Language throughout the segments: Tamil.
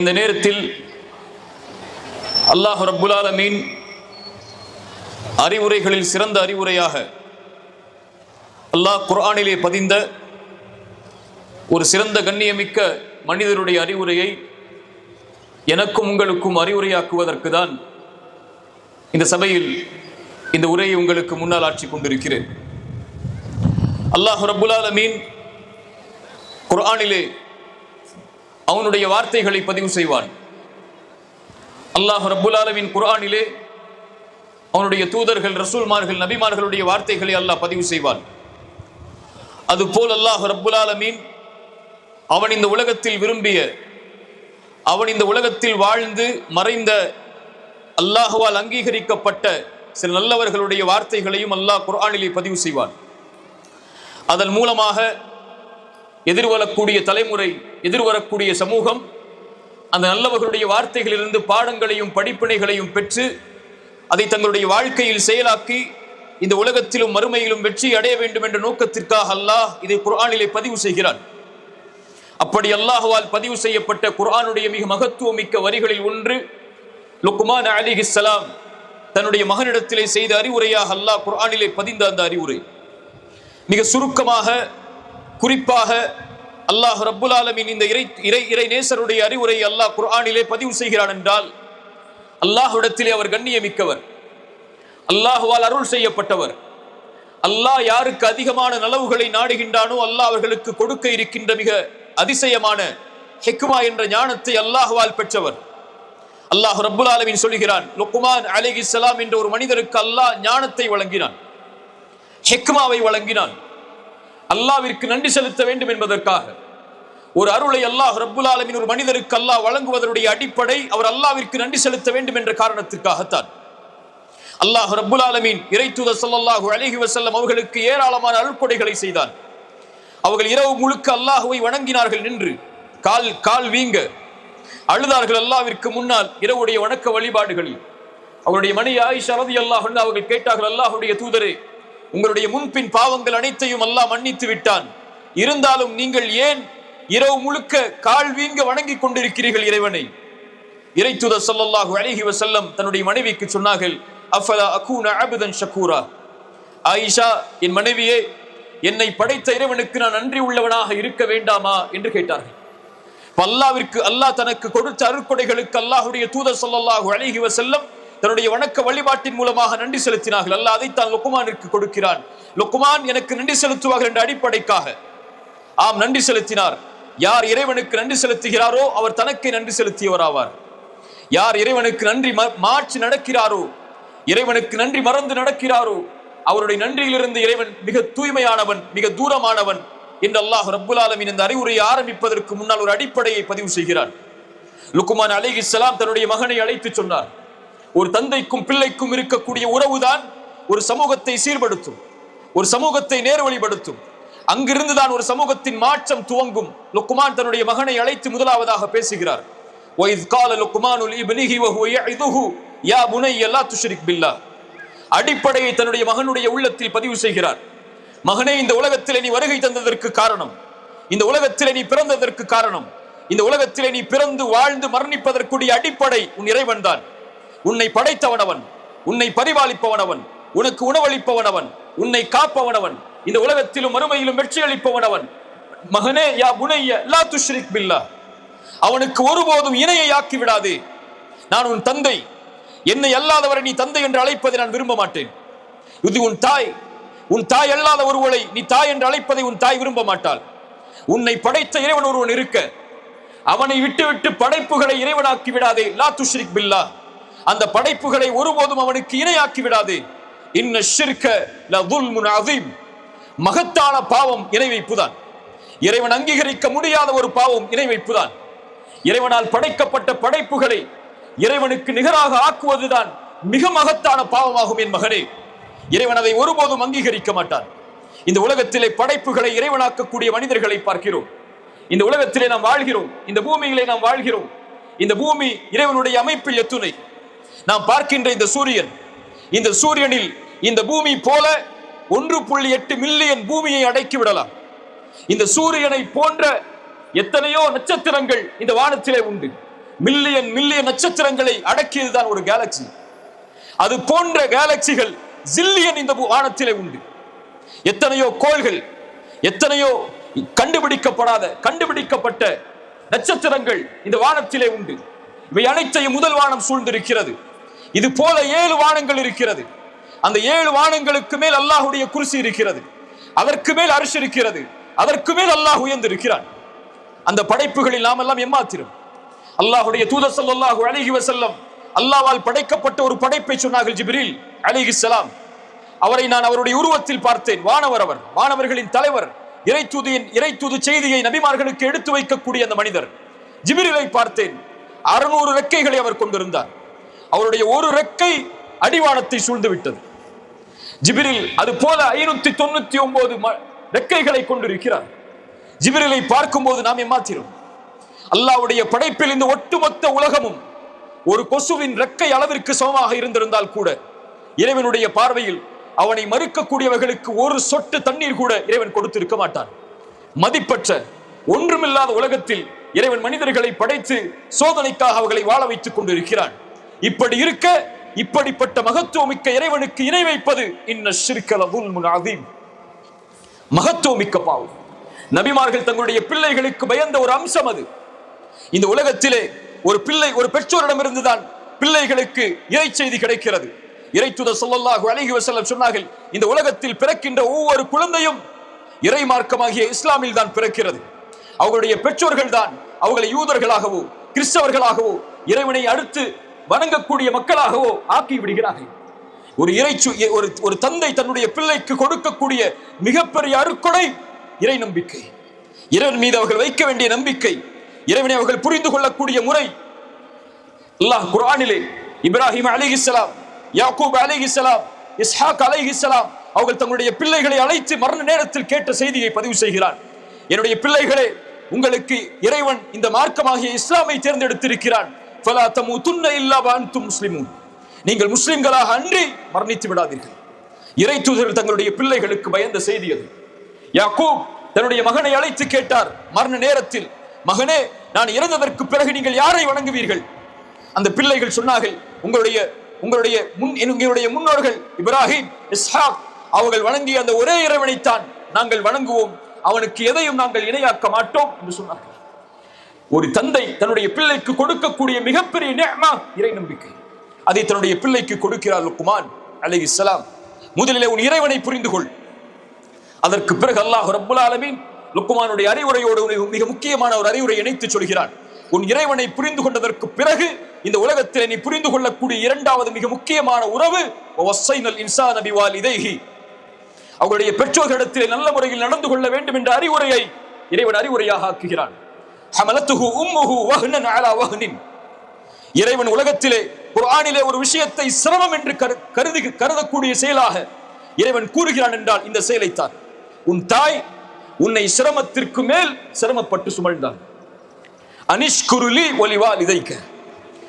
இந்த நேரத்தில் அல்லாஹ் ரபுல்லாலமீன் அறிவுரைகளில் சிறந்த அறிவுரையாக அல்லாஹ் குர்ஆனிலே பதிந்த ஒரு சிறந்த கண்ணியமிக்க மனிதருடைய அறிவுரையை எனக்கும் உங்களுக்கும் அறிவுரையாக்குவதற்கு தான் இந்த சபையில் இந்த உரையை உங்களுக்கு முன்னால் ஆட்சி கொண்டிருக்கிறேன். அல்லாஹ் ரபுல்லாலமீன் குர்ஆனிலே அவனுடைய வார்த்தைகளை பதிவு செய்வான். அல்லாஹ் ரப்புல் ஆலமின் குர்ஆனிலே அவனுடைய தூதர்கள் ரசூல்மார்கள் நபிமார்களுடைய வார்த்தைகளை அல்லாஹ் பதிவு செய்வான். அதுபோல் அல்லாஹ் ரப்புல் ஆலமீன் அவன் இந்த உலகத்தில் விரும்பிய அவன் இந்த உலகத்தில் வாழ்ந்து மறைந்த அல்லாஹுவால் அங்கீகரிக்கப்பட்ட சில நல்லவர்களுடைய வார்த்தைகளையும் அல்லாஹ் குரானிலே பதிவு செய்வான். அதன் மூலமாக எதிர்வரக்கூடிய தலைமுறை எதிர்வரக்கூடிய சமூகம் அந்த நல்லவர்களுடைய வார்த்தைகளிலிருந்து பாடங்களையும் படிப்பினைகளையும் பெற்று அதை தங்களுடைய வாழ்க்கையில் செயலாக்கி இந்த உலகத்திலும் மறுமையிலும் வெற்றி அடைய வேண்டும் என்ற நோக்கத்திற்காக அல்லாஹ் இதை குர்ஆனிலே பதிவு செய்கிறான். அப்படி அல்லாஹுவால் பதிவு செய்யப்பட்ட குர்ஆனுடைய மிக மகத்துவமிக்க வரிகளில் ஒன்று லுக்மான் இஸ்லாம் தன்னுடைய மகனிடத்திலே செய்த அறிவுரையாக அல்லாஹ் குர்ஆனிலே பதிந்த அந்த அறிவுரை. மிக சுருக்கமாக குறிப்பாக அல்லாஹ் ரப்புல் ஆலமின் இந்த இறை இறை இறை நேசருடைய அறிவுரை அல்லாஹ் குர்ஆனிலே பதிவு செய்கிறான் என்றால் அல்லாஹ்விடத்திலே அவர் கண்ணியமிக்கவர். அல்லாஹுவால் அருள் செய்யப்பட்டவர். அல்லாஹ் யாருக்கு அதிகமான நலவுகளை நாடுகின்றானோ அல்லாஹ் அவர்களுக்கு கொடுக்க இருக்கின்ற மிக அதிசயமான ஹெக்குமா என்ற ஞானத்தை அல்லாஹுவால் பெற்றவர். அல்லாஹ் ரப்புல் ஆலமின் சொல்கிறான் லுக்மான் அலைஹிஸ்ஸலாம் என்ற ஒரு மனிதருக்கு அல்லாஹ் ஞானத்தை வழங்கினான். ஹெக்மாவை வழங்கினான். அல்லாவிற்கு நன்றி செலுத்த வேண்டும் என்பதற்காக. ஒரு அருளை அல்லாஹ் ரப்புல் ஆலமின் ஒரு மனிதருக்கு அல்லாஹ் வழங்குவதனுடைய அடிப்படை அவர் அல்லாவிற்கு நன்றி செலுத்த வேண்டும் என்ற காரணத்திற்காகத்தான் அல்லாஹ் ரப்புல் ஆலமீன் இறைத்துத ஸல்லல்லாஹு அழகி வசல்லம் அவர்களுக்கு ஏராளமான அருள்கொடைகளை செய்தான். அவர்கள் இரவு முழுக்க அல்லாஹுவை வணங்கினார்கள் நின்று கால் கால் வீங்க அழுதார்கள் அல்லாவிற்கு முன்னால் இரவுடைய வணக்க வழிபாடுகளில். அவருடைய மணி ஆயிஷா ரதி அல்லாஹ் அவர்கள் கேட்டார்கள் அல்லாஹுடைய தூதரே உங்களுடைய முன்பின் பாவங்கள் அனைத்தையும் அல்லாஹ் மன்னித்து விட்டான். இருந்தாலும் நீங்கள் ஏன் இரவு முழுக்க கால் வீங்க வணங்கிக் கொண்டிருக்கிறீர்கள் இறைவனை? இறை தூத சொல்லல்லாஹு அழகி வசல்லம் தன்னுடைய மனைவிக்கு சொன்னார்கள் அஃபலா அகூன அபுதன் ஷக்கூரா ஆயிஷா என் மனைவியே என்னை படைத்த இறைவனுக்கு நான் நன்றி உள்ளவனாக இருக்க வேண்டாமா? என்று கேட்டார்கள். அல்லாவிற்கு அல்லாஹ் தனக்கு கொடுத்த அருட்கொடைகளுக்கு அல்லாஹுடைய தூதர் சொல்லல்லாஹு அழகி வசல்லம் தன்னுடைய வணக்க வழிபாட்டின் மூலமாக நன்றி செலுத்தினார்கள். அல்லா அதை தான் லுக்குமானிற்கு கொடுக்கிறான். லுக்குமான் எனக்கு நன்றி செலுத்துவார்கள் என்ற அடிப்படைக்காக. ஆம் நன்றி செலுத்தினார். யார் இறைவனுக்கு நன்றி செலுத்துகிறாரோ அவர் தனக்கே நன்றி செலுத்தியவராவார். யார் இறைவனுக்கு நன்றி ம- மாற்றி நடக்கிறாரோ இறைவனுக்கு நன்றி மறந்து நடக்கிறாரோ அவருடைய நன்றியிலிருந்து இறைவன் மிக தூய்மையானவன் மிக தூரமானவன் என்று அல்லாஹ் ரப்புல் ஆலமின் இந்த அறிவுரையை ஆரம்பிப்பதற்கு முன்னால் ஒரு அடிப்படையை பதிவு செய்கிறான். லுக்குமான் அலிஹிஸ்லாம் தன்னுடைய மகனை அழைத்து சொன்னார். ஒரு தந்தைக்கும் பிள்ளைக்கும் இருக்கக்கூடிய உறவுதான் ஒரு சமூகத்தை சீர்படுத்தும் ஒரு சமூகத்தை நேர்வழிப்படுத்தும் அங்கிருந்து தான் ஒரு சமூகத்தின் மாற்றம் துவங்கும் லுக்குமான் தன்னுடைய மகனை அழைத்து முதலாவதாக பேசுகிறார் وَإِذْ قَالَ لُقْمَانُ لِابْنِهِ وَهُوَ يَعِظُهُ يَا بُنَيَّ لَا تُشْرِكْ بِاللَّهِ அடிப்படையை தன்னுடைய மகனுடைய உள்ளத்தில் பதிவு செய்கிறார் மகனே இந்த உலகத்திலே நீ வருகை தந்ததற்கு காரணம் இந்த உலகத்திலே நீ பிறந்ததற்கு காரணம் இந்த உலகத்திலே நீ பிறந்து வாழ்ந்து மரணிப்பதற்குரிய அடிப்படை உன் இறைவன் தான் உன்னை படைத்தவனவன் உன்னை பரிபாலிப்பவனவன் உனக்கு உணவளிப்பவனவன் உன்னை காப்பவனவன் இந்த உலகத்திலும் மறுமையிலும் வெற்றி அளிப்பவனவன். மகனே யா புனைய லா துஷ்ரிக் பில்லா அவனுக்கு ஒருபோதும் இணையை ஆக்கி விடாதே. நான் உன் தந்தை. என்னை அல்லாதவரை நீ தந்தை என்று அழைப்பதை நான் விரும்ப மாட்டேன். இது உன் தாய். உன் தாய் அல்லாத ஒருவளை நீ தாய் என்று அழைப்பதை உன் தாய் விரும்ப மாட்டாள். உன்னை படைத்த இறைவன் ஒருவன் இருக்க. அவனை விட்டுவிட்டு படைப்புகளை இறைவனாக்கி விடாதே. லா துஷ்ரிக் பில்லா அந்த படைப்புகளை ஒருபோதும் அவனுக்கு இணையாக்கி விடாது. இன்ன ஷிர்க மகத்தான பாவம் இணை வைப்புதான் இறைவன் அங்கீகரிக்க முடியாத ஒரு பாவம் இணை வைப்புதான் இறைவனால் படைக்கப்பட்ட படைப்புகளை இறைவனுக்கு நிகராக ஆக்குவதுதான் மிக மகத்தான பாவமாகும் என் மகனே. இறைவன் அதை ஒருபோதும் அங்கீகரிக்க மாட்டான். இந்த உலகத்திலே படைப்புகளை இறைவனாக்கக்கூடிய மனிதர்களை பார்க்கிறோம். இந்த உலகத்திலே நாம் வாழ்கிறோம். இந்த பூமியிலே நாம் வாழ்கிறோம். இந்த பூமி இறைவனுடைய அமைப்பில் எத்துணை. நாம் பார்க்கின்ற இந்த சூரியன் இந்த சூரியனில் இந்த பூமி போல ஒன்று புள்ளி எட்டு மில்லியன் பூமியை அடக்கி விடலாம். இந்த சூரியனை போன்ற எத்தனையோ நட்சத்திரங்கள் இந்த வானத்திலே உண்டு. மில்லியன் மில்லியன் நட்சத்திரங்களை அடக்கியதுதான் ஒரு கேலக்சி அது போன்ற கேலக்சிகள் ஜில்லியன் இந்த வானத்திலே உண்டு. எத்தனையோ கோள்கள் எத்தனையோ கண்டுபிடிக்கப்படாத கண்டுபிடிக்கப்பட்ட நட்சத்திரங்கள் இந்த வானத்திலே உண்டு. இவை அனைத்தையும் முதல் வானம் சூழ்ந்திருக்கிறது. இது போல ஏழு வானங்கள் இருக்கிறது. அந்த ஏழு வானங்களுக்கு மேல் அல்லாஹுடைய குருசி இருக்கிறது. அதற்கு மேல் அரிசி இருக்கிறது. அதற்கு மேல் அல்லாஹ் உயர்ந்திருக்கிறான். அந்த படைப்புகளில் நாம் எல்லாம் எம்மாத்திரம். அல்லாஹுடைய தூதர் ஸல்லல்லாஹு அலைஹி வசல்லம் அல்லாவால் படைக்கப்பட்ட ஒரு படைப்பை சொன்னார்கள் ஜிப்ரீல் சலாம் அவரை நான் அவருடைய உருவத்தில் பார்த்தேன். வானவர் அவர். வானவர்களின் தலைவர். இறை தூதியின் இறை தூது செய்தியை நபிமார்களுக்கு எடுத்து வைக்கக்கூடிய அந்த மனிதர். ஜிபிரிலை பார்த்தேன். அறுநூறு ரெக்கைகளை அவர் கொண்டிருந்தார். அவருடைய ஒரு ரெக்கை அடிவானத்தை சூழ்ந்து விட்டது ஜிபிரில் அது போல ஐநூத்தி தொண்ணூத்தி ஒன்பது ரெக்கைகளை கொண்டிருக்கிறார். ஜிபிரிலை பார்க்கும்போது நாம் ஏமாத்திரும் அல்லாஹ்வுடைய படைப்பில் இந்த ஒட்டுமொத்த உலகமும் ஒரு கொசுவின் ரெக்கை அளவிற்கு சமமாக இருந்திருந்தால் கூட இறைவனுடைய பார்வையில் அவனை மறுக்கக்கூடியவர்களுக்கு ஒரு சொட்டு தண்ணீர் கூட இறைவன் கொடுத்திருக்க மாட்டான். மதிப்பற்ற ஒன்றுமில்லாத உலகத்தில் இறைவன் மனிதர்களை படைத்து சோதனைக்காக அவர்களை வாழ வைத்துக் கொண்டிருக்கிறான். இப்படி இருக்க இப்படிப்பட்ட மகத்துவமிக்க இறைவனுக்கு இணை வைப்பது இன்ன ஷிர்கல துல்முன் அதீம் மகத்துவமிக்க பாவம். நபிமார்கள் தங்களுடைய பிள்ளைகளுக்கு பயந்த ஒரு அம்சம் அது. இந்த உலகத்திலே ஒரு பிள்ளை ஒரு பெற்றோரிடமிருந்து தான் பிள்ளைகளுக்கு இறை செய்தி கிடைக்கிறது. இறைத்துத சொல்லல்லாஹு அழகி வஸல்லம் சொன்னார்கள் இந்த உலகத்தில் பிறக்கின்ற ஒவ்வொரு குழந்தையும் இறை மார்க்கமாகிய இஸ்லாமில் தான் பிறக்கிறது. அவர்களுடைய பெற்றோர்கள் தான் அவர்களை யூதர்களாகவோ கிறிஸ்தவர்களாகவோ இறைவனை அடுத்து வணங்கக்கூடிய மக்களாகவோ ஆக்கி விடுகிறார்கள். ஒரு இறைச்சு ஒரு ஒரு தந்தை தன்னுடைய பிள்ளைக்கு கொடுக்கக்கூடிய மிகப்பெரிய அருக்கொடை இறை நம்பிக்கை. இறைவன் மீது அவர்கள் வைக்க வேண்டிய நம்பிக்கை இறைவனை அவர்கள் புரிந்து கொள்ளக்கூடிய முறை. அல்லாஹ் குர்ஆனிலே இப்ராஹிம் அலிஹிஸ்லாம் யாக்கூப் அலிஹிஸ்லாம் இஸ்ஹாக் அலிஹிஸ்லாம் அவர்கள் தங்களுடைய பிள்ளைகளை அழைத்து மரண நேரத்தில் கேட்ட செய்தியை பதிவு செய்கிறார். என்னுடைய பிள்ளைகளே உங்களுக்கு இறைவன் இந்த மார்க்கமாகிய இஸ்லாமை தேர்ந்தெடுத்திருக்கிறான். ஃபலா இல்லா நீங்கள் முஸ்லிம்களாக அன்றி மரணித்து விடாதீர்கள். இறை தூதர்கள் தங்களுடைய பிள்ளைகளுக்கு பயந்த செய்தி அது. யாக்கூப் தன்னுடைய மகனை அழைத்து கேட்டார் மரண நேரத்தில் மகனே நான் இறந்ததற்கு பிறகு நீங்கள் யாரை வணங்குவீர்கள்? அந்த பிள்ளைகள் சொன்னார்கள் உங்களுடைய உங்களுடைய முன் எங்களுடைய முன்னோர்கள் இப்ராஹிம் இஸ்ஹாக் அவர்கள் வணங்கிய அந்த ஒரே இறைவனைத்தான் நாங்கள் வணங்குவோம். அவனுக்கு எதையும் நாங்கள் இணையாக்க மாட்டோம் என்று சொன்னார்கள். ஒரு தந்தை தன்னுடைய பிள்ளைக்கு கொடுக்கக்கூடிய மிகப்பெரிய நேமா இறை நம்பிக்கை. அதை தன்னுடைய பிள்ளைக்கு கொடுக்கிறார் லுக்குமான் அலைஹிஸ்ஸலாம் முதலிலே உன் இறைவனை புரிந்து கொள். அதற்கு பிறகு அல்லாஹ் ரப்புல் ஆலமீன் லுக்குமானுடைய அறிவுரையோடு மிக முக்கியமான ஒரு அறிவுரை இணைத்து சொல்கிறான். உன் இறைவனை புரிந்து கொண்டதற்கு பிறகு இந்த உலகத்தில் நீ புரிந்து கொள்ளக்கூடிய இரண்டாவது மிக முக்கியமான உறவு வஸ்ஸைனல் இன்சான இதைஹி அவருடைய பெற்றோர்களிடத்தில் நல்ல முறையில் நடந்து கொள்ள வேண்டும் என்ற அறிவுரையை இறைவன் அறிவுரையாக ஆக்குகிறான். ஹமலத்துஹு உம்முஹு வஹ்னன் அலா வஹ்னின். இறைவன் உலகத்திலே குர்ஆனிலே ஒரு விஷயத்தை சிரமம் என்று கரு- கருதி கருதக்கூடிய செயலாக இறைவன் கூறுகிறான் என்றால் இந்த செயலைத்தான். உன் தாய் உன்னை சிரமத்திற்கு மேல் சிரமப்பட்டு சுமழ்ந்தான். அனிஷ்குருலி ஒலிவால் இதைக்க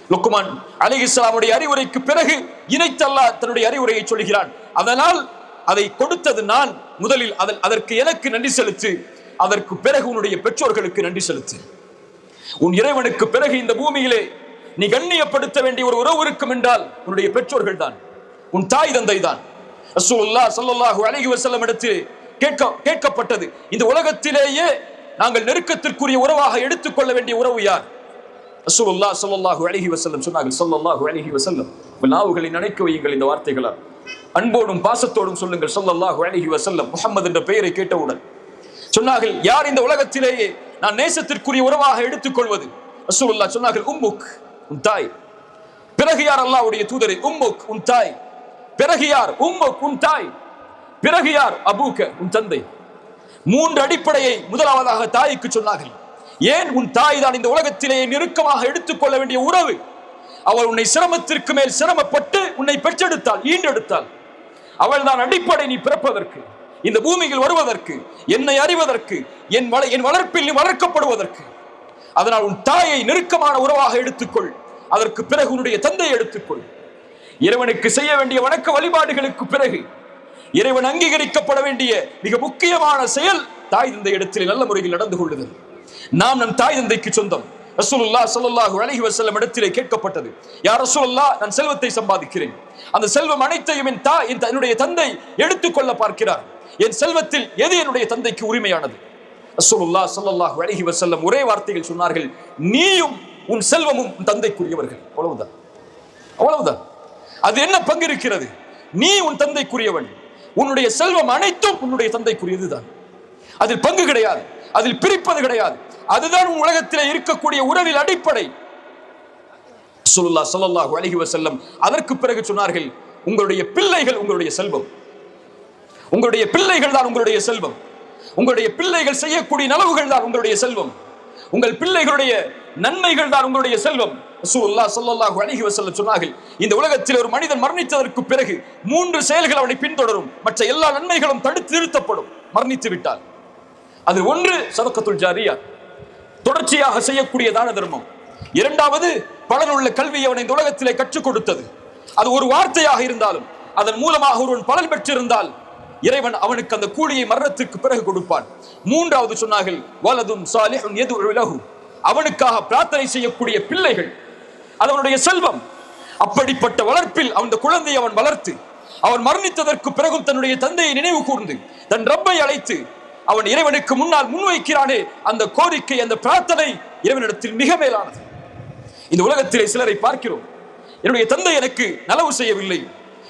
லுக்குமான் அலிஹிஸ்லாமுடைய அறிவுரைக்கு பிறகு இணைத்தல்லா தன்னுடைய அறிவுரையை சொல்கிறான். அதனால் அதை கொடுத்தது நான் முதலில் அதற்கு எனக்கு நன்றி செலுத்து. அதற்கு பிறகு உன்னுடைய பெற்றோர்களுக்கு நன்றி செலுத்து. உன் இறைவனுக்கு பிறகு இந்த பூமியிலே நீ கண்ணியப்படுத்த வேண்டிய ஒரு உறவு இருக்கும் என்றால் உன்னுடைய பெற்றோர்கள் தான் உன் தாய் தந்தை தான் ரசூலுல்லா ஸல்லல்லாஹு அலைஹி வசல்லம் எடுத்து கேட்க கேட்கப்பட்டது. இந்த உலகத்திலேயே நாங்கள் நெருக்கத்திற்குரிய உறவாக எடுத்துக்கொள்ள வேண்டிய உறவு யார்? ரசூலுல்லா ஸல்லல்லாஹு அலைஹி வசல்லம் சொன்னார்கள் ஸல்லல்லாஹு அழகி வசல்லம் உங்கள் நாவுகளை நினைக்க வையுங்கள் இந்த வார்த்தைகளால். அன்போடும் பாசத்தோடும் சொல்லுங்கள் சொல்லல்லாஹு அலைஹி வசல்லம் முகமது என்ற பெயரை கேட்டவுடன் சொன்னார்கள் யார் இந்த உலகத்திலேயே நான் நேசத்திற்குரிய உறவாக எடுத்துக்கொள்வது? ரசூலுல்லா சொன்னார்கள் உம்முக் உன் தாய். பிறகு யார் அல்லாஹ்வுடைய தூதரை? உம்முக் உன் தாய். பிறகு யார்? உம்முக் உன் தாய். பிறகு யார்? அபூக்க உன் தந்தை. மூன்று அடிப்படையை முதலாவதாக தாய்க்கு சொன்னார்கள். ஏன் உன் தாய் தான் இந்த உலகத்திலேயே நெருக்கமாக எடுத்துக்கொள்ள வேண்டிய உறவு? அவள் உன்னை சிரமத்திற்கு மேல் சிரமப்பட்டு உன்னை பெற்றெடுத்தாள் ஈண்டெடுத்தாள். அவள் தான் அடிப்படை நீ பிறப்பதற்கு. இந்த பூமியில் வருவதற்கு என்னை அறிவதற்கு என் வள என் வளர்ப்பில் நீ வளர்க்கப்படுவதற்கு. அதனால் உன் தாயை நெருக்கமான உறவாக எடுத்துக்கொள். அதற்கு பிறகு உன்னுடைய தந்தையை எடுத்துக்கொள். இறைவனுக்கு செய்ய வேண்டிய வணக்க வழிபாடுகளுக்கு பிறகு இறைவன் அங்கீகரிக்கப்பட வேண்டிய மிக முக்கியமான செயல் தாய் தந்தை இடத்தில் நல்ல முறையில் நடந்து கொள்ளுதல். நாம் நம் தாய் தந்தைக்கு சொந்தம். ரசூலுல்லா சல்லாஹு அலைஹி வசல்லம் இடத்திலே கேட்கப்பட்டது. யார் ரசூலுல்லா நான் செல்வத்தை சம்பாதிக்கிறேன். அந்த செல்வம் அனைத்தையும் என் தா த- என்னுடைய தந்தை எடுத்துக்கொள்ள பார்க்கிறார். என் செல்வத்தில் எது என்னுடைய தந்தைக்கு உரிமையானது? ரசூலுல்லாஹ் சல்லாஹ் அழகி வசல்லம் ஒரே வார்த்தையில் சொன்னார்கள் நீயும் உன் செல்வமும் உன் தந்தைக்குரியவர்கள். அவ்வளவுதான். அவ்வளவுதான். அது என்ன பங்கு இருக்கிறது நீ உன் தந்தைக்குரியவன். உன்னுடைய செல்வம் அனைத்தும் உன்னுடைய தந்தைக்குரியதுதான். அதில் பங்கு கிடையாது. அதில் பிரிப்பது கிடையாது. அதுதான் உன் உலகத்திலே இருக்கக்கூடிய உறவில் அடிப்படை. சுல்லா ஸல்லல்லாஹு அழகி வசல்லம் அதற்கு பிறகு சொன்னார்கள் உங்களுடைய பிள்ளைகள் உங்களுடைய செல்வம். உங்களுடைய பிள்ளைகள் தான் உங்களுடைய செல்வம். உங்களுடைய பிள்ளைகள் செய்யக்கூடிய நலவுகள் தான் உங்களுடைய செல்வம். உங்கள் பிள்ளைகளுடைய நன்மைகள் தான் உங்களுடைய செல்வம். ரசூலுல்லாஹ் ஸல்லல்லாஹு அலைஹி வஸல்லம் சொன்னார்கள் இந்த உலகத்தில் ஒரு மனிதன் மரணித்ததற்கு பிறகு மூன்று செயல்கள் அவனை பின்தொடரும். மற்ற எல்லா நன்மைகளும் தடுத்து நிறுத்தப்படும். மரணித்து விட்டால். அது ஒன்று சதக்கத்துல் ஜாரியா. தொடர்ச்சியாக செய்யக்கூடிய தான தர்மம். இரண்டாவது பலனுள்ள கல்வியை அவனை இந்த உலகத்திலே கற்றுக் கொடுத்தது. அது ஒரு வார்த்தையாக இருந்தாலும் அதன் மூலமாக ஒருவன் பலன் பெற்றிருந்தால் இறைவன் அவனுக்கு அந்த கூலியை மரணத்துக்கு பிறகு கொடுப்பான். மூன்றாவது சொன்னார்கள் வலதும் சாலிஹும் எது விலகு அவனுக்காக பிரார்த்தனை செய்யக்கூடிய பிள்ளைகள் அது அவனுடைய செல்வம். அப்படிப்பட்ட வளர்ப்பில் அந்த குழந்தையை அவன் வளர்த்து அவன் மரணித்ததற்கு பிறகும் தன்னுடைய தந்தையை நினைவு கூர்ந்து தன் ரப்பை அழைத்து அவன் இறைவனுக்கு முன்னால் முன்வைக்கிறானே அந்த கோரிக்கை அந்த பிரார்த்தனை இறைவனிடத்தில் மிக மேலானது. இந்த உலகத்திலே சிலரை பார்க்கிறோம் என்னுடைய தந்தை எனக்கு நலவு செய்யவில்லை.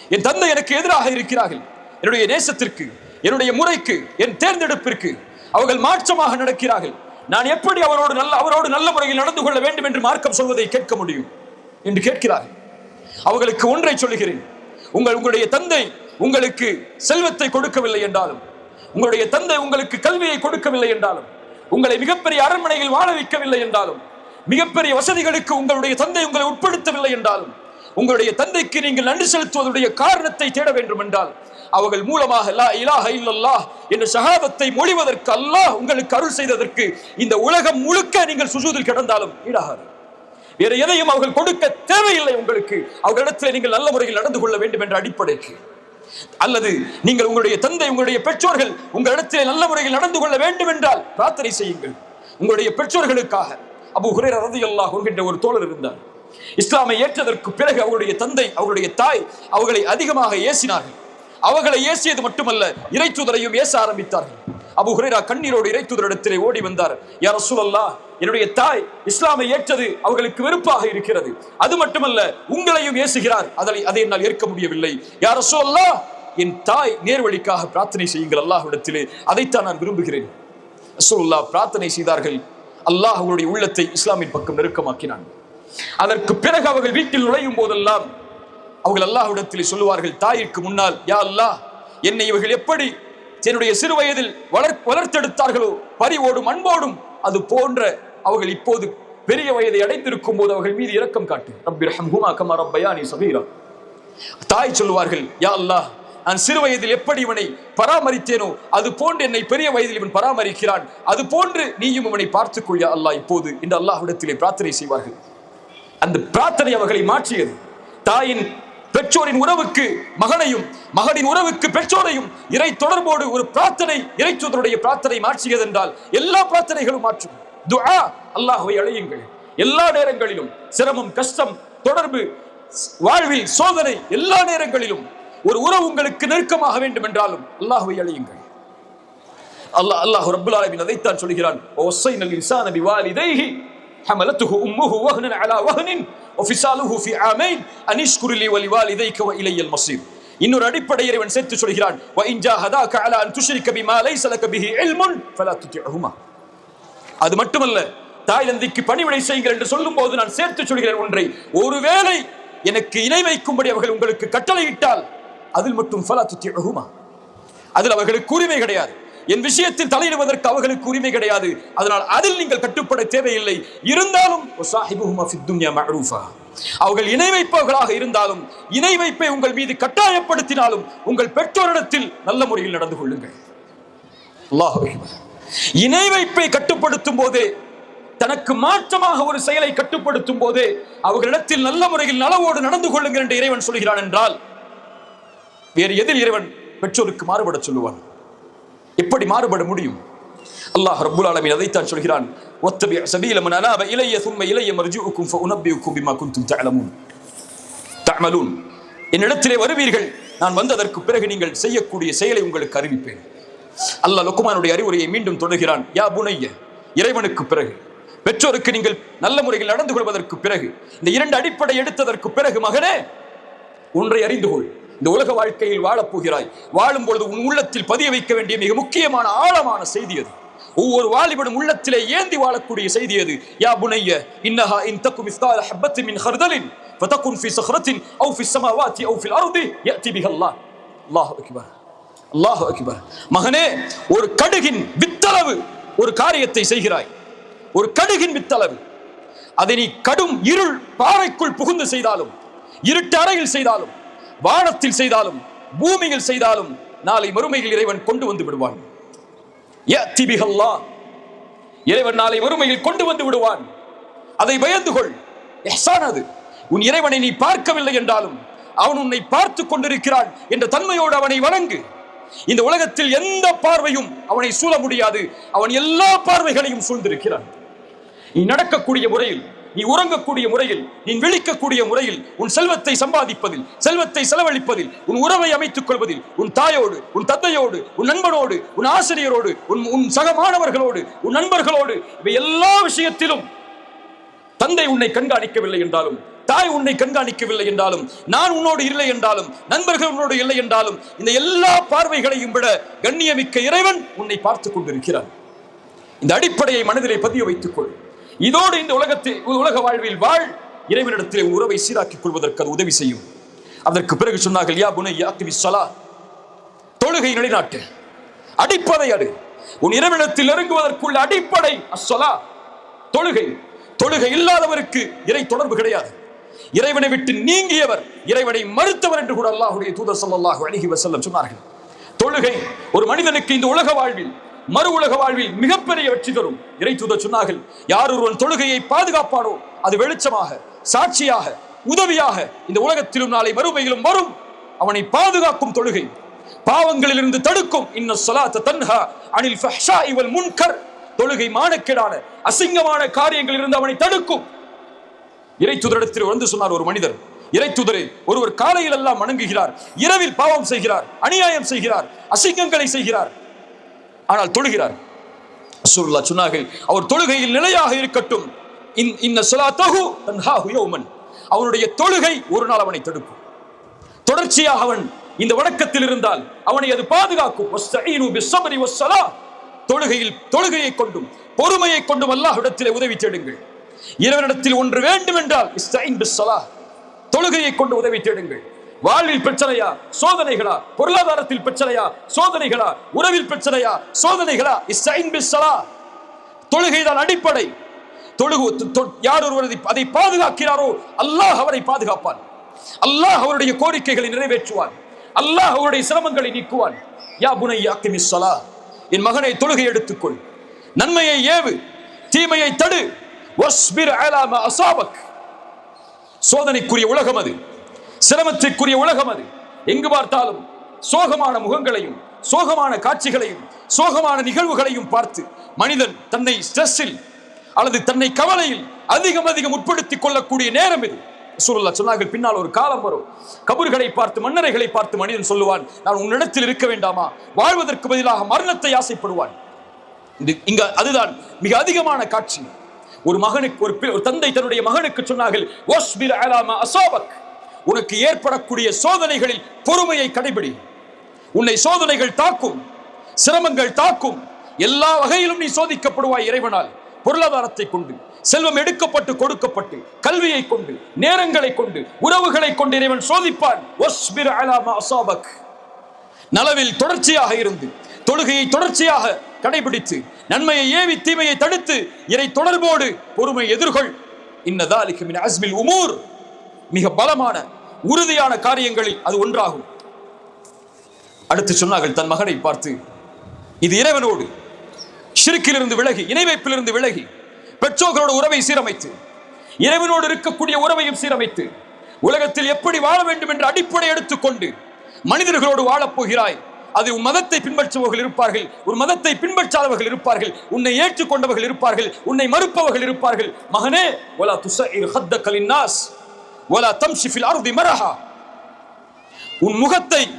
என் தந்தை எனக்கு எதிராக இருக்கிறார்கள். என்னுடைய நேசத்திற்கு என்னுடைய முறைக்கு என் தேர்ந்தெடுப்பிற்கு அவர்கள் மாற்றமாக நடக்கிறார்கள். நான் எப்படி அவரோடு நல்ல அவரோடு நல்ல முறையில் நடந்து கொள்ள வேண்டும் என்று மார்க்கம் சொல்வதை கேட்க முடியும் என்று கேட்கிறார்கள். அவர்களுக்கு ஒன்றை சொல்லுகிறேன். உங்கள் உங்களுடைய தந்தை உங்களுக்கு செல்வத்தை கொடுக்கவில்லை என்றாலும் உங்களுடைய தந்தை உங்களுக்கு கல்வியை கொடுக்கவில்லை என்றாலும் உங்களை மிகப்பெரிய அரண்மனையில் வாழ வைக்கவில்லை என்றாலும் மிகப்பெரிய வசதிகளுக்கு உங்களுடைய தந்தை உங்களை உட்படுத்தவில்லை என்றாலும் உங்களுடைய தந்தைக்கு நீங்கள் நன்றி செலுத்துவதுடைய காரணத்தை தேட வேண்டும் என்றால் அவர்கள் மூலமாக லா இலாஹ இல்லல்லாஹ் என்ற ஷஹாதத்தை மொழிவதற்கு அல்லாஹ் உங்களுக்கு அருள் செய்ததற்கு இந்த உலகம் முழுக்க நீங்கள் சுஜூதில் கிடந்தாலும் ஈடாகாது. வேற எதையும் அவர்கள் கொடுக்க தேவையில்லை உங்களுக்கு. அவர்களிடத்தில் நீங்கள் நல்ல முறையில் நடந்து கொள்ள வேண்டும் என்ற அடிப்படைக்கு. அல்லது நீங்கள் உங்களுடைய தந்தை உங்களுடைய பெற்றோர்கள் உங்களிடத்தில் நல்ல முறையில் நடந்து கொள்ள வேண்டும் என்றால் பிரார்த்தனை செய்யுங்கள். உங்களுடைய பெற்றோர்களுக்காக. அபு ஹுரேர ரதியல்லாஹ் என்கின்ற ஒரு தோழர் இருந்தார். இஸ்லாமை ஏற்றதற்கு பிறகு அவருடைய தந்தை அவருடைய தாய் அவர்களை அதிகமாக ஏசினார்கள். அவர்களை ஏசியது மட்டுமல்ல இறைத்துதரையும் ஏச ஆரம்பித்தார்கள். அபு ஹுரேரா கண்ணீரோடு இறைத்துதரிடத்திலே ஓடி வந்தார். யார் ரசூலல்லா என்னுடைய தாய் இஸ்லாமை ஏற்றது அவர்களுக்கு வெறுப்பாக இருக்கிறது. அது மட்டுமல்ல உங்களையும் ஏசுகிறார். அதை அதை என்னால் ஏற்க முடியவில்லை. யார் ரசூலல்லா என் தாய் நேர்வழிக்காக பிரார்த்தனை செய்யுங்கள் அல்லாஹ்விடத்திலே. அதைத்தான் நான் விரும்புகிறேன். ரசூலுல்லா பிரார்த்தனை செய்தார்கள். அல்லாஹ் அவருடைய உள்ளத்தை இஸ்லாமின் பக்கம் நெருக்கமாக்கினான். அதற்கு பிறகு அவர்கள் வீட்டில் நுழையும் போதெல்லாம் அவர்கள் அல்லாஹ்விடத்தில் சொல்லுவார்கள் தாய்க்கு முன்னால் யா அல்லாஹ் என்னை இவர்கள் எப்படி என்னுடைய சிறு வயதில் வளர் வளர்த்தெடுத்தார்களோ பரிவோடும் அன்போடும் அது போன்ற அவர்கள் இப்போது பெரிய வயதை அடைந்திருக்கும் போது அவர்கள் மீது இரக்கம் காட்டு. ரப்பி ரஹம்ஹுமா கமா ரப்பயானி சபீரா தாய் சொல்லுவார்கள் யா அல்லாஹ் நான் சிறு வயதில் எப்படி இவனை பராமரித்தேனோ அது போன்று என்னை பெரிய வயதில் இவன் பராமரிக்கிறான் அது போன்று நீயும் இவனை பார்த்துக்கொள் யா அல்லாஹ். இப்போது இந்த அல்லாஹ்விடத்திலே பிரார்த்தனை செய்வார்கள். அந்த பிரார்த்தனை அவர்களை மாற்றியது. தாயின் பெற்றோரின் உறவுக்கு மகனையும் மகனின் உறவுக்கு பெற்றோரையும் இறை தொடர்போடு ஒரு பிரார்த்தனை இறைச்சூதருடைய பிரார்த்தனை மாற்றியது என்றால் எல்லா பிரார்த்தனைகளும் மாற்றும். துஆ அல்லாஹுவை அழையுங்கள். எல்லா நேரங்களிலும் சிரமம் கஷ்டம் தொடர்பு வாழ்வில் சோதனை எல்லா நேரங்களிலும் ஒரு உறவு உங்களுக்கு நெருக்கமாக வேண்டும் என்றாலும் அல்லாஹுவை அழையுங்கள். அல்லாஹ் அல்லாஹ் ரப்புல் ஆலமின் அதைத்தான் சொல்கிறான். ஒசை நல் இன்சான பிவாலிதைஹி ஹமலத்துஹு உம்முஹு வஹ்னன் அலா வஹ்னின் وفصاله في عامين ان اشكر لي ولوالديك والي المصير இன்னொரு அடிப்படை இறைவன் சேர்த்து சொல்கிறான் وان جاهداك على ان تشرك بما ليس لك به علم فلا تطعهما அது மட்டுமல்ல தாய் தந்தைக்கு பணிவிடை செய்யுங்கள் என்று சொல்லும் போது நான் சேர்த்து சொல்கிறேன் ஒன்றை ஒருவேளை எனக்கு இணை வைக்கும்படி அவர்கள் உங்களுக்கு கட்டளையிட்டால் அதில் மட்டும் ஃபலா துத்தியகுமா அதில் அவர்களுக்கு உரிமை கிடையாது என் விஷயத்தில் தலையிடுவதற்கு அவர்களுக்கு உரிமை கிடையாது. அதனால் அதில் நீங்கள் கட்டுப்பட தேவையில்லை. இருந்தாலும் அவர்கள் இணை வைப்பவர்களாக இருந்தாலும் இணை வைப்பை உங்கள் மீது கட்டாயப்படுத்தினாலும் உங்கள் பெற்றோரிடத்தில் நல்ல முறையில் நடந்து கொள்ளுங்கள். இணை வைப்பை கட்டுப்படுத்தும் போதே தனக்கு மாற்றமாக ஒரு செயலை கட்டுப்படுத்தும் போதே அவர்களிடத்தில் நல்ல முறையில் நலவோடு நடந்து கொள்ளுங்கள் என்று இறைவன் சொல்கிறான் என்றால் வேறு எதில் இறைவன் பெற்றோருக்கு மாறுபட சொல்லுவான்? எப்படி மாறுபட முடியும். அல்லாஹ் ரப்புல் ஆலமின் அதைத்தான் சொல்கிறான். ஒத்தபி சபீல மன் அனாப இலைய சும்ம இலைய மர்ஜுஉக்கும் ஃபஉனப்பியுக்கும் பிமா குன்தும் தஅலமூன். தஅமலூன் என்னிடத்திலே வருவீர்கள். நான் வந்ததற்கு பிறகு நீங்கள் செய்யக்கூடிய செயலை உங்களுக்கு அறிவிப்பேன். அல்லாஹ் லுக்குமானுடைய அறிவுரையை மீண்டும் தொடர்கிறான். யா புனைய இறைவனுக்கு பிறகு பெற்றோருக்கு நீங்கள் நல்ல முறையில் நடந்து கொள்வதற்கு பிறகு இந்த இரண்டு அடிப்படை எடுத்ததற்கு பிறகு மகனே ஒன்றை அறிந்து கொள். இந்த உலக வாழ்க்கையில் வாழப் போகிறாய் வாழும் பொழுது உன் உள்ளத்தில் பதிய வைக்க வேண்டிய மிக முக்கியமான ஆழமான செய்தி அது ஒவ்வொரு வாலிபனும் உள்ளத்திலே ஏந்தி வாழக்கூடிய செய்தி அது யா புனைய இன்னஹா இன் தக்கு மிஸ்கால ஹப்பத்தி மின் ஹர்தலின் فتكن في صخرة أو في السماوات أو في الأرض يأتي بها الله الله أكبر அல்லாஹ் அக்பர் மகனே ஒரு கடுகின் வித்தளவு ஒரு காரியத்தை செய்கிறாய் ஒரு கடுகின் வித்தளவு அதை நீ கடும் இருள் பாறைக்குள் புகுந்து செய்தாலும் இருட்டு அறையில் செய்தாலும் வானத்தில் செய்தாலும் பூமியில் செய்தாலும் நாளை மறுமையில் இறைவன் கொண்டு வந்து விடுவான். இறைவன் நாளை மறுமையில் கொண்டு வந்து விடுவான். அதை பயந்து கொள் இஹ்சான் அது உன் இறைவனை நீ பார்க்கவில்லை என்றாலும் அவன் உன்னை பார்த்து கொண்டிருக்கிறான் என்ற தன்மையோடு அவனை வணங்கு. இந்த உலகத்தில் எந்த பார்வையும் அவனை சூழ முடியாது. அவன் எல்லா பார்வைகளையும் சூழ்ந்திருக்கிறான். நீ நடக்கக்கூடிய முறையில் நீ உறங்கக்கூடிய முறையில் நீ விழிக்கக்கூடிய முறையில் உன் செல்வத்தை சம்பாதிப்பதில் செல்வத்தை செலவழிப்பதில் உன் உறவை அமைத்துக் கொள்வதில் உன் தாயோடு உன் தந்தையோடு உன் நண்பனோடு உன் ஆசிரியரோடு உன் உன் சக மாணவர்களோடு உன் நண்பர்களோடு இவை எல்லா விஷயத்திலும் தந்தை உன்னை கண்காணிக்கவில்லை என்றாலும் தாய் உன்னை கண்காணிக்கவில்லை என்றாலும் நான் உன்னோடு இல்லை என்றாலும் நண்பர்கள் உன்னோடு இல்லை என்றாலும் இந்த எல்லா பார்வைகளையும் விட கண்ணியமிக்க இறைவன் உன்னை பார்த்துக் கொண்டிருக்கிறான் இந்த அடிப்படையை மனதிலே பதிய வைத்துக் கொள். இதோடு இந்த உலகத்தில் உலக வாழ்வில் வாழ் இறைவனிடத்திலே உறவை சீராக்கிக் கொள்வதற்கு அது உதவி செய்யும். அதற்கு பிறகு சொன்னார்கள் யா புனை யாக்கிவி சலா தொழுகை நிலைநாட்டு. அடிப்படை அடு உன் இறைவனத்தில் இறங்குவதற்குள்ள அடிப்படை அசலா தொழுகை. தொழுகை இல்லாதவருக்கு இறை தொடர்பு கிடையாது. இறைவனை விட்டு நீங்கியவர் இறைவனை மறுத்தவர் என்று கூட அல்லாஹுடைய தூதர் சல்லாஹு அழகி வசல்லம் சொன்னார்கள். தொழுகை ஒரு மனிதனுக்கு இந்த உலக வாழ்வில் மறு உலக வாழ்வில் மிகப்பெரிய வெற்றி தரும். இறை தூதர் சொன்னார்கள் யார் ஒருவன் தொழுகையை பாதுகாப்பானோ அது வெளிச்சமாக சாட்சியாக உதவியாக இந்த உலகத்திலும் நாளை மறுமையிலும் வரும். அவனை பாதுகாக்கும் தொழுகை. பாவங்களிலிருந்து தடுக்கும். இன்ன சொலாத்த தன்ஹா அனில் ஃபஹ்ஷா இவள் முன்கர். தொழுகை மானக்கேடான அசிங்கமான காரியங்களிலிருந்து அவனை தடுக்கும். இறை தூதரிடத்தில் வந்து சொன்னார் ஒரு மனிதர் இறை தூதரே ஒருவர் காலையில் எல்லாம் வணங்குகிறார் இரவில் பாவம் செய்கிறார் அநியாயம் செய்கிறார் அசிங்கங்களை செய்கிறார் ஆனால் தொழுகிறார். ரசூலுல்லாஹ் சொன்னார்கள் அவர் தொழுகையில் நிலையாக இருக்கட்டும். இன் இன்ன ஸலாத்தஹு தன்ஹாஹு அவனுடைய தொழுகை ஒரு நாள் அவனை தடுக்கும். தொடர்ச்சியாக அவன் இந்த வணக்கத்தில் இருந்தால் அவனை அது பாதுகாக்கும். தொழுகையில் தொழுகையை கொண்டும் பொறுமையை கொண்டும் அல்லாஹ்விடத்திலே உதவி தேடுங்கள். இறைவனிடத்தில் ஒன்று வேண்டும் என்றால் தொழுகையை கொண்டு உதவி தேடுங்கள். வாழ்வில் பிரச்சனையா? சோதனைகளா? பொருளாதாரத்தில் பிரச்சனையா? சோதனைகளா? உறவில் பிரச்சனையா? சோதனைகளா? இஸ்தைன் பிஸ்ஸலா தொழுகைதான் அடிப்படை. தொழுகு தொ- யார் ஒருவர் அதை- பாதுகாக்கிறாரோ அல்லாஹ் அவரை பாதுகாப்பான். அல்லாஹ் அவருடைய கோரிக்கைகளை நிறைவேற்றுவான். அல்லாஹ் அவருடைய சிரமங்களை நீக்குவான். யா புனை யாக்கிமி ஸலா என் மகனை தொழுகை எடுத்துக்கொள். நன்மையை ஏவு தீமையை தடு. வஸ்பிர் சோதனைக்குரிய உலகம் அது. சிரமத்திற்குரிய உலகம் அது. எங்கு பார்த்தாலும் சோகமான முகங்களையும் சோகமான காட்சிகளையும் சோகமான நிகழ்வுகளையும் பார்த்து மனிதன் தன்னை ஸ்ட்ரெஸ்ஸில் அல்லது தன்னை கவலையில் அதிகம் அதிகம் உட்படுத்திக் கொள்ளக்கூடிய நேரம் இது. சூழலா சொன்னார்கள் பின்னால் ஒரு காலம் வரும். கபர்களை பார்த்து மன்னரைகளை பார்த்து மனிதன் சொல்லுவான் நான் உன்னிடத்தில் இருக்க வேண்டாமா? வாழ்வதற்கு பதிலாக மரணத்தை ஆசைப்படுவான். இங்க அதுதான் மிக அதிகமான காட்சி. ஒரு மகனுக்கு ஒரு ஒரு தந்தை தன்னுடைய மகனுக்கு சொன்னார்கள் உனக்கு ஏற்படக்கூடிய சோதனைகளில் பொறுமையை கடைபிடி. உன்னை சோதனைகள் தாக்கும் சிரமங்கள் தாக்கும். எல்லா வகையிலும் நீ சோதிக்கப்படுவாய் இறைவனால். பொருளாதாரத்தை கொண்டு செல்வம் எடுக்கப்பட்டு கொடுக்கப்பட்டு கல்வியை கொண்டு நேரங்களை கொண்டு உறவுகளை கொண்டு இறைவன் சோதிப்பான். நலவில் தொடர்ச்சியாக இருந்து தொழுகையை தொடர்ச்சியாக கடைபிடித்து நன்மையை ஏவி தீமையை தடுத்து இறை தொடர்போடு பொறுமை எதிர்கொள். இன்னதாலிக்கு அஸ்மில் உமூர். மிக பலமான உறுதியான காரியங்களில் அது ஒன்றாகும். அடுத்து சொன்னார்கள் தன் மகனை பார்த்து இது இறைவனோடு சிறுக்கிலிருந்து விலகி இணைவைப்பிலிருந்து விலகி பெற்றோர்களோட உறவை சீரமைத்து இறைவனோடு இருக்கக்கூடிய உறவையும் சீரமைத்து உலகத்தில் எப்படி வாழ வேண்டும் என்ற அடிப்படை எடுத்துக்கொண்டு மனிதர்களோடு வாழப் போகிறாய். அது உன் மதத்தை பின்பற்றுபவர்கள் இருப்பார்கள் ஒரு மதத்தை பின்பற்றாதவர்கள் இருப்பார்கள் உன்னை ஏற்றுக்கொண்டவர்கள் இருப்பார்கள் உன்னை மறுப்பவர்கள் இருப்பார்கள். மகனே ஒலா துஸஇர் ஹத்தக வலா தம்ஷி ஃபில் மரஹா. உன் முகத்தை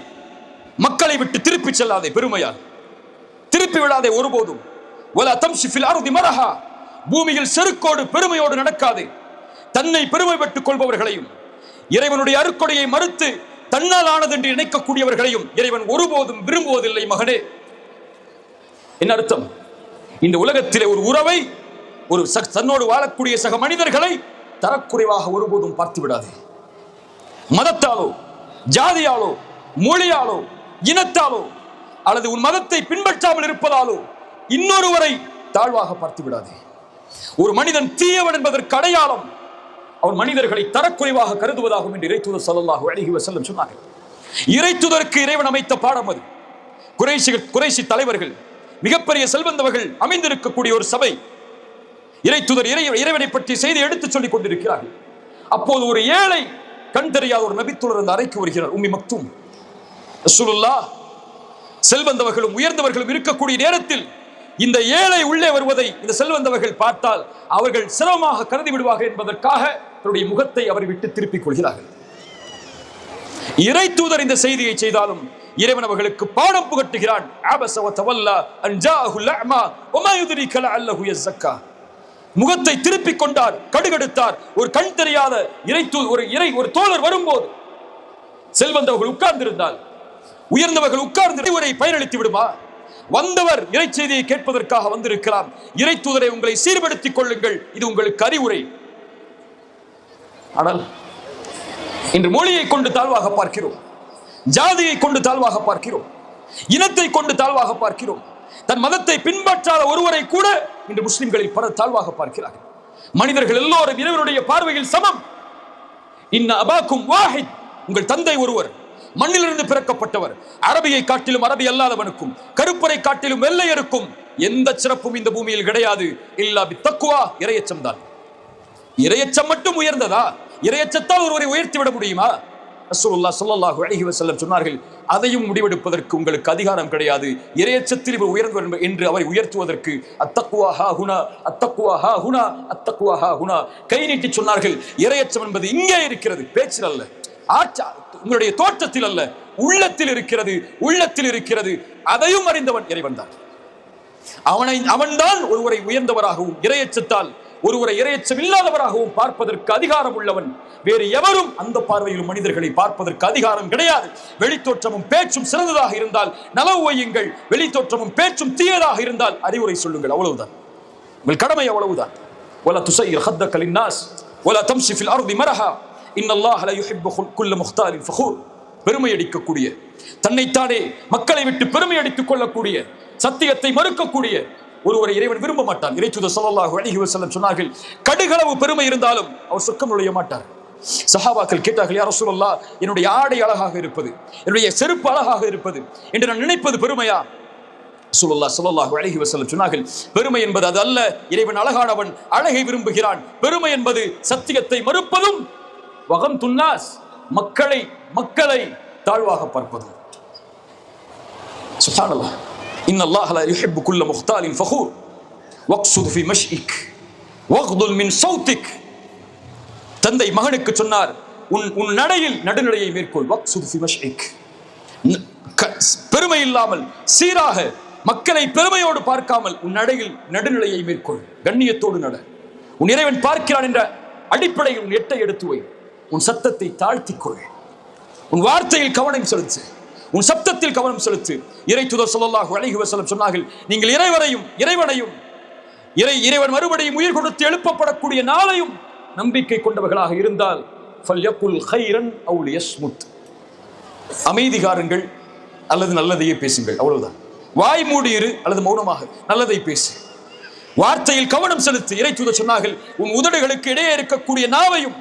மக்களை விட்டு திருப்பி செல்லாதே பெருமையால். திருப்பி விடாதே ஒருபோதும். வலா தம்ஷி ஃபில் மரஹா. பூமியில் செருக்கோடு பெருமையோடு நடக்காதே. தன்னை பெருமை பெற்றுக் கொள்பவர்களையும் இறைவனுடைய அருக்கொடையை மறுத்து தன்னால் ஆனது என்று நினைக்கக்கூடியவர்களையும் இறைவன் ஒருபோதும் விரும்புவதில்லை மகனே. என்ன அர்த்தம்? இந்த உலகத்திலே ஒரு உறவை ஒரு தன்னோடு வாழக்கூடிய சக மனிதர்களை தரக்குறைவாக ஒருபோதும் பார்த்து விடாது. மதத்தாலோ ஜாதியாலோ மொழியாலோ இனத்தாலோ அல்லது உன் மதத்தை பின்பற்றாமல் இருப்பதாலோ இன்னொருவரை தாழ்வாக பார்த்து விடாது. ஒரு மனிதன் தீயவன் என்பதற்கு அடையாளம் அவன் மனிதர்களை தரக்குறைவாக கருதுவதாகும் என்று இறைத்துதர் சொல்லலாக அழகி வஸல்லம் சொன்னார்கள். இறைத்துதற்கு இறைவன் அமைத்த பாடம் அது. குறைஷிகள் குறைஷி தலைவர்கள் மிகப்பெரிய செல்வந்தவர்கள் அமைந்திருக்கக்கூடிய ஒரு சபை இறைத்தூதர் இறை இறைவனை பற்றி செய்தி எடுத்துச் சொல்லிக் கொண்டிருக்கிறார்கள். அப்போது ஒரு ஏழை கண் தெரியாத ஒரு நபித்துளர் அந்த அறைக்கு வருகிறார் உம்மி மக்தும். ரசூலுல்லாஹ் செல்வந்தவர்களும் உயர்ந்தவர்களும் இருக்கக்கூடிய நேரத்தில் இந்த ஏழை உள்ளே வருவதை இந்த செல்வந்தவர்கள் பார்த்தால் அவர்கள் சிரமமாக கருதி விடுவார்கள் என்பதற்காக தன்னுடைய முகத்தை அவர் விட்டு திருப்பிக் கொள்கிறார்கள். இறை தூதர் இந்த செய்தியை செய்தாலும் இறைவன் அவர்களுக்கு பாடம் புகட்டுகிறான். முகத்தை திருப்பிக் கொண்டார் கடுகெடுத்தார். ஒரு கண் தெரியாத இறை ஒரு இறை ஒரு தோழர் வரும்போது செல்வந்தவர்கள் உட்கார்ந்திருந்தால் உயர்ந்தவர்கள் உட்கார்ந்து உரை பயனளித்து விடுமா? வந்தவர் இறை செய்தியை கேட்பதற்காக வந்திருக்கலாம். இறை தூதரை உங்களை சீர்படுத்திக் கொள்ளுங்கள். இது உங்களுக்கு அறிவுரை. ஆனால் இன்று மொழியை கொண்டு தாழ்வாக பார்க்கிறோம். ஜாதியை கொண்டு தாழ்வாக பார்க்கிறோம். இனத்தை கொண்டு தாழ்வாக பார்க்கிறோம். தன் மதத்தை பின்பற்றாத ஒருவரை கூட இன்று முஸ்லிம்களில் பல தாழ்வாக பார்க்கிறார்கள். மனிதர்கள் எல்லோரும் இறைவனுடைய பார்வையில் சமம். இன்ன அபாக்கும் வாஹித். உங்கள் தந்தை ஒருவர் மண்ணிலிருந்து பிறக்கப்பட்டவர். அரபியை காட்டிலும் அரபி அல்லாதவனுக்கும் கருப்பரை காட்டிலும் வெள்ளையருக்கும் எந்த சிறப்பும் இந்த பூமியில் கிடையாது. இல்லா பி தக்குவா இரையச்சம் தான். இரையச்சம் மட்டும் உயர்ந்ததா? இரையச்சத்தால் ஒருவரை உயர்த்தி விட முடியுமா? ரசூலுல்லாஹ் ஸல்லல்லாஹு அழகி வசல்லம் சொன்னார்கள் அதையும் முடிவெடுப்பதற்கு உங்களுக்கு அதிகாரம் கிடையாது. இரையச்சத்தில் இவர் உயர்ந்தவர் என்று அவரை உயர்த்துவதற்கு அத்தக்குவா ஹா ஹுனா அத்தக்குவா ஹா ஹுனா அத்தக்குவா ஹா ஹுனா. கை நீட்டி சொன்னார்கள் இரையச்சம் என்பது இங்கே இருக்கிறது. பேச்சில் அல்ல ஆச்சா உங்களுடைய தோற்றத்தில் அல்ல உள்ளத்தில் இருக்கிறது உள்ளத்தில் இருக்கிறது. அதையும் அறிந்தவன் இறைவன் தான். அவனை அவன்தான் ஒருவரை உயர்ந்தவராகவும் இரையச்சத்தால் ஒருவரை இரையச்சம் இல்லாதவராகவும் பார்ப்பதற்கு அதிகாரம் உள்ளவன் வேறு எவரும் அந்த பார்வையில் மனிதர்களை பார்ப்பதற்கு அதிகாரம் கிடையாது வெளித்தோற்றமும் பேச்சும் சிறந்ததாக இருந்தால் நலவு வையுங்கள் வெளித்தோற்றமும் பேச்சும் தீயதாக இருந்தால் அறிவுரை சொல்லுங்கள் அவ்வளவுதான் உங்கள் கடமை அவ்வளவுதான் ولا تسير خدك للناس ولا تمشي في الارض مرحا ان الله لا يحب كل مختال فخور பெருமை அடிக்கக்கூடிய தன்னைத்தானே மக்களை விட்டு பெருமை அடித்துக் கொள்ளக்கூடிய சத்தியத்தை மறுக்கக்கூடிய ஒருவரை இறைவன் விரும்ப மாட்டான். இறைச்சுத சொல்லலாக அழகி வஸல்லம் சொன்னார்கள் கடுகளவு பெருமை இருந்தாலும் அவர் சொர்க்கம் நுழைய மாட்டார். சஹாபாக்கள் கேட்டார்கள் யார் சொல்லல்லா என்னுடைய ஆடை அழகாக இருப்பது என்னுடைய செருப்பு அழகாக இருப்பது என்று நான் நினைப்பது பெருமையா? சுல்லா சுல்லாஹு அழகி வசலம் சொன்னார்கள் பெருமை என்பது அது அல்ல இறைவன் அழகானவன் அழகை விரும்புகிறான். பெருமை என்பது சத்தியத்தை மறுப்பதும் வகம் துன்னாஸ் மக்களை மக்களை தாழ்வாக பார்ப்பதும். சுப்ஹானல்லாஹ் الله لا يحب كل முக்தாலின் فخور واقصد في مشئك واغضل من صوتك தந்தை மகனுக்கு சொன்னார் உன் உன் நடையில் நடுநிலையை மேற்கொள். வக்சுது ஃபி மஷ்இக். க- பெருமை இல்லாமல் சீராக மக்களை பெருமையோடு பார்க்காமல் உன் நடையில் நடுநிலையை மேற்கொள். கண்ணியத்தோடு நட. உன் இறைவன் பார்க்கிறான் என்ற அடிப்படையில் உன் எட்டை எடுத்து வை. உன் சத்தத்தை தாழ்த்திக்கொள் உன் வார்த்தையில் கவனம் செலுத்து. உன் சப்தத்தில் கவனம் செலுத்து. இறை துதர் ஸல்லல்லாஹு அழகி வசலம் சொன்னார்கள் நீங்கள் இறைவரையும் இறைவனையும் இறை இறைவன் மறுபடியும் உயிர் கொடுத்து எழுப்பப்படக்கூடிய நாளையும் நம்பிக்கை கொண்டவர்களாக இருந்தால் ஃபல்யக்குல் கைரன் அவுல் யஸ்முத் அமைதி காருங்கள் அல்லது நல்லதையே பேசுங்கள் அவ்வளவுதான். வாய் மூடியிரு அல்லது மௌனமாக நல்லதை பேசு. வார்த்தையில் கவனம் செலுத்து. இறை தூத சொன்னார்கள் உன் உதடுகளுக்கு இடையே இருக்கக்கூடிய நாவையும்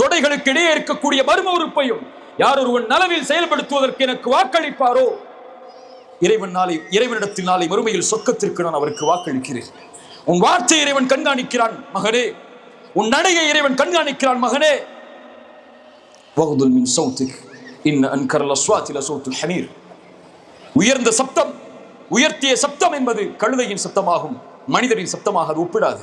தொடைகளுக்கு இடையே இருக்கக்கூடிய மர்ம உறுப்பையும் யார் ஒருவன் நலவில் செயல்படுத்துவதற்கு எனக்கு வாக்களிப்பாரோ? இறைவன் நாளை இறைவனிடத்தில் நாளை வறுமையில் சொர்க்கத்திற்கு நான் அவருக்கு வாக்களிக்கிறேன். உன் வார்த்தை இறைவன் கண்காணிக்கிறான் மகனே. உன் நடையை இறைவன் கண்காணிக்கிறான் மகனே. வகுதுல் மின் சௌத்துக். இன் அன்கரல சுவாத்தில சௌத்துல் ஹனீர். உயர்ந்த சப்தம் உயர்த்திய சப்தம் என்பது கழுதையின் சப்தமாகும் மனிதரின் சப்தமாக அது ஒப்பிடாது.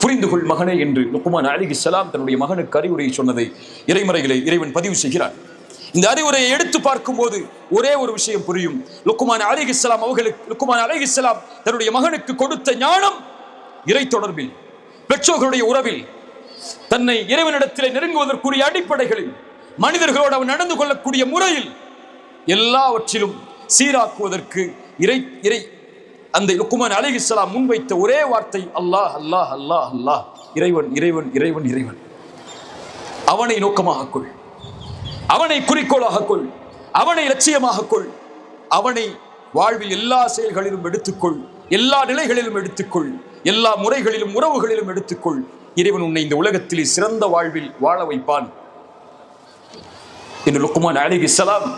புரிந்து கொள் மகனே என்று லுக்குமான் அலிகி சலாம் தன்னுடைய மகனுக்கு அறிவுரை சொன்னதை இறைமறைகளை இறைவன் பதிவு செய்கிறான். இந்த அறிவுரையை எடுத்து பார்க்கும்போது ஒரே ஒரு விஷயம் புரியும். லுக்குமான் அலிகிஸ்லாம் அவர்களுக்கு லுக்குமான் அலிகிஸ்லாம் தன்னுடைய மகனுக்கு கொடுத்த ஞானம் இறை தொடர்பில் பெற்றோர்களுடைய உறவில் தன்னை இறைவனிடத்தில் நெருங்குவதற்குரிய அடிப்படைகளில் மனிதர்களோடு அவன் நடந்து கொள்ளக்கூடிய முறையில் எல்லாவற்றிலும் சீராக்குவதற்கு இறை இறை அந்த லுக்குமான் அலிகிஸ்லாம் முன்வைத்த ஒரே வார்த்தை அல்லாஹ் அல்லாஹ் அல்லாஹ் அல்லாஹ் இறைவன் இறைவன் இறைவன் இறைவன். அவனை நோக்கமாக கொள். அவனை குறிக்கோளாக கொள். அவனை லட்சியமாக கொள். அவனை வாழ்வில் எல்லா செயல்களிலும் எடுத்துக்கொள் எல்லா நிலைகளிலும் எடுத்துக்கொள் எல்லா முறைகளிலும் உறவுகளிலும் எடுத்துக்கொள் இறைவன் உன்னை இந்த உலகத்திலே சிறந்த வாழ்வில் வாழ வைப்பான். என்று லுக்குமான் அலிகி சலாம்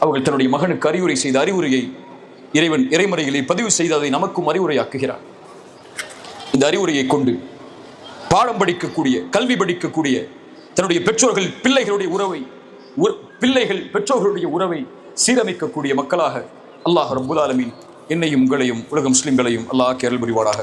அவர்கள் தன்னுடைய மகனுக்கு அறிவுரை செய்த அறிவுரையை இறைவன் இறைமுறைகளை பதிவு செய்து அதை நமக்கும் அறிவுரையாக்குகிறார் இந்த அறிவுரையை கொண்டு பாடம் படிக்கக்கூடிய கல்வி படிக்கக்கூடிய தன்னுடைய பெற்றோர்கள் பிள்ளைகளுடைய உறவை பிள்ளைகள் பெற்றோர்களுடைய உறவை சீரமைக்கக்கூடிய மக்களாக அல்லாஹ் ரபுல் ஆலமின் என்னையும் உங்களையும் உலக முஸ்லிம்களையும் அல்லாஹ் கேரள் புரிவாராக